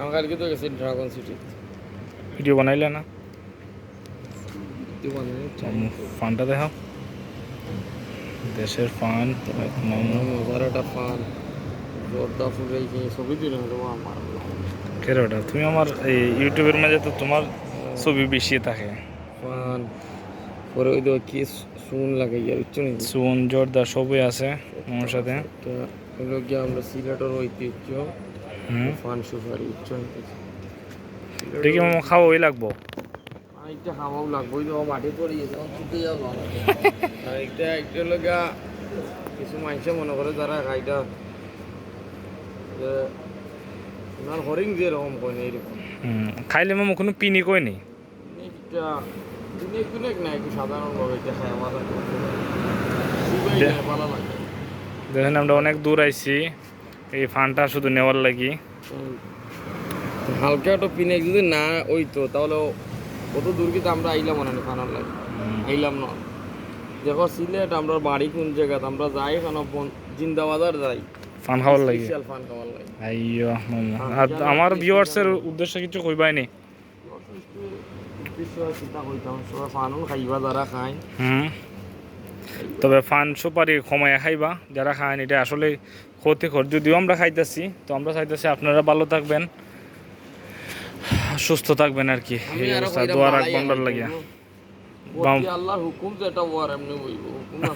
আমি কালকে তো গেছি ড্রাগন সিটি ভিডিও বানাইলে না? ফানটা দেখাও। দেশের ফান মজার একটা ফান। ফুটাইছে ছবি তুলে আমার। কেরোটা তুমি আমার এই ইউটিউবের মাঝে তো তোমার ছবি বেশি থাকে। ফান। পরে ওই তো কি শুন লাগে ইয়ার উচ্চ নেই সুন জোরদার সবই আছে আমার সাথে। হলো গিয়ে আমরা সিলেটের ঐতিহ্য। সুপারি উচ্চ নিতে দেখি মামা খাওয়া ওই লাগবো? আরেকটা হামাও লাগবে ওই মাটি পড়ে গেছে ছুটে যাব আরেকটা একটা লগা কিছু মানুষে মনে করে যারা গাইটা যে ওনার হরিং যেরকম কয় না এরকম। খাইলে মামা কোনো পিনি কই নেই না একটু সাধারণভাবে এটা খায় দেখেন আমরা অনেক দূর আইছি। এই ফানটা শুধু নেওয়ার লাগি। হালকা একটা পিনেক যদি না ওইতো তাহলে কত দূর কিন্তু আমরা আইলাম না খানার লাগে আইলাম না। দেখো সিলেট আমরা বাড়ি কোন জায়গাতে আমরা যাই এখানে জিন্দাবাজার যাই। ফান খাওয়ার লাগি। ফান খাওয়ার লাগে। আইয়ো আর আমার ভিউয়ার্সের উদ্দেশ্যে কিছু কইবাই নি? চিন্তা করতাম সবাই ফানুন খাইবা যারা খায়। হুম। তবে ফান সুপারি কমায় খাইবা যারা খান এটা আসলে ক্ষতিকর। যদিও আমরা খাইতেছি তো আমরা চাইতেছি আপনারা ভালো থাকবেন সুস্থ থাকবেন আর কি। এই অবস্থা দোয়া রাখবেন লাগিয়া। বলব। বাম- ওটি আল্লাহর হুকুম যেটা ওয়ার এমনি বইব হুকুম না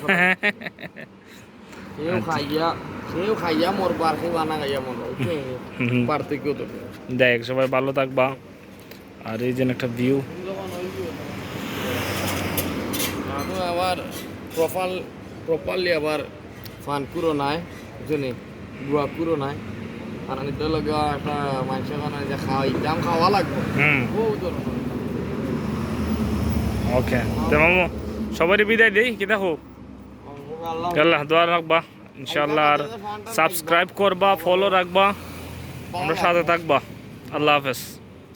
সেও খাইয়া সেও খাইয়া মোর বার খেয়ে বানা খাইয়া মনে। পার্থক্য তো দেখ সবাই ভালো থাকবা। আর এই যে একটা ভিউ আবার প্রপাল প্রপারলি আবার ফান কুরো নাই বুঝলি? গুয়া কুরো নাই। আর নিতে লগে একটা মানুষের কারণে যে খাওয়া দাম খাওয়া লাগবে। ওকে। তো মামু সবারই বিদায় দিই কি দেখো? আল্লাহ আল্লাহ দোয়া রাখবা ইনশাআল্লাহ আর সাবস্ক্রাইব করবা ফলো রাখবা আমরা সাথে থাকবা। আল্লাহ হাফেজ।